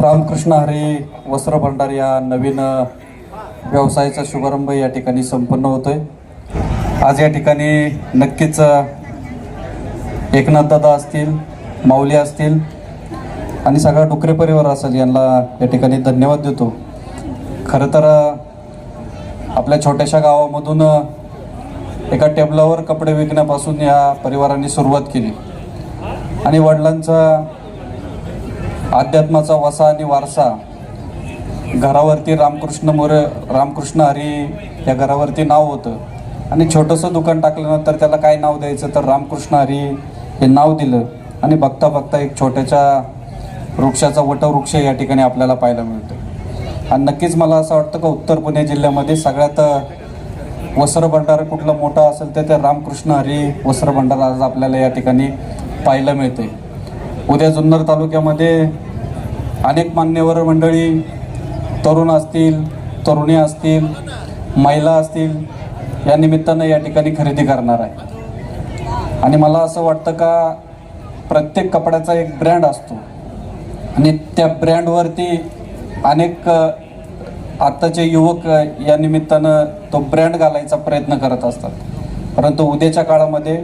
रामकृष्ण हरी वस्त्र भंडार या नवीन व्यवसायाचा शुभारंभ या ठिकाणी संपन्न होतोय. आज या ठिकाणी नक्कीच अ, एकनाथ दादा असतील माऊली असतील आणि सगळा डुकरे परिवार असेल यांना या ठिकाणी धन्यवाद देतो. खरं तर आपल्या छोट्याशा गावामधून एका टेबलावर कपडे विकण्यापासून या परिवाराने सुरुवात केली. आणि वडिलांचा अध्यात्माचा वसा आणि वारसा. घरावरती रामकृष्ण मोरे रामकृष्ण हरी या घरावरती नाव होतं. आणि छोटंसं दुकान टाकल्यानंतर त्याला काय नाव द्यायचं? तर रामकृष्ण हरी हे नाव दिलं. आणि बघता बघता एक छोट्याच्या वृक्षाचा वटवृक्ष या ठिकाणी आपल्याला पाहायला मिळतो. आणि नक्कीच मला असं वाटतं का उत्तर पुणे जिल्ह्यामध्ये सगळ्यात वस्त्र भंडार कुठला मोठा असेल तर त्या रामकृष्ण हरी वस्त्र भंडार आज आपल्याला या ठिकाणी पाहायला मिळते उद्या जुन्नर तालुक्यामध्ये अनेक मान्यवर मंडळी तरुण असतील तरुणी असतील महिला असतील या निमित्तानं या ठिकाणी खरेदी करणार आहे. आणि मला असं वाटतं का प्रत्येक कपड्याचा एक ब्रँड असतो. आणि त्या ब्रँडवरती अनेक आत्ताचे युवक या निमित्तानं तो ब्रँड घालायचा प्रयत्न करत असतात. परंतु उद्याच्या काळामध्ये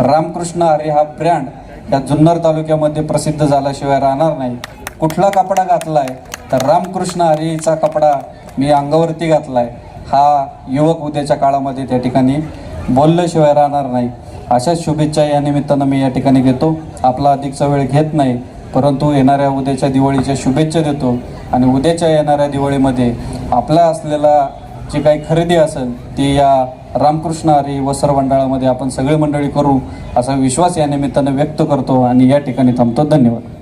रामकृष्ण आर्य हा ब्रँड या जुन्नर तालुक्यामध्ये प्रसिद्ध झाल्याशिवाय राहणार नाही. कुठला कपडा घातलाय? तर रामकृष्ण हरीचा कपडा मी अंगावरती घातलाय. हा युवक उद्याच्या काळामध्ये त्या ठिकाणी बोलल्याशिवाय राहणार नाही. अशाच शुभेच्छा या निमित्तानं मी या ठिकाणी घेतो. आपला अधिकचा वेळ घेत नाही परंतु येणाऱ्या उद्याच्या दिवाळीच्या शुभेच्छा देतो. आणि उद्याच्या येणाऱ्या दिवाळीमध्ये आपला असलेला जी काही खरेदी असेल ती या रामकृष्ण आरे वस्त्र मंडळामध्ये आपण सगळे मंडळी करू असा विश्वास या निमित्तानं व्यक्त करतो आणि या ठिकाणी थांबतो. धन्यवाद.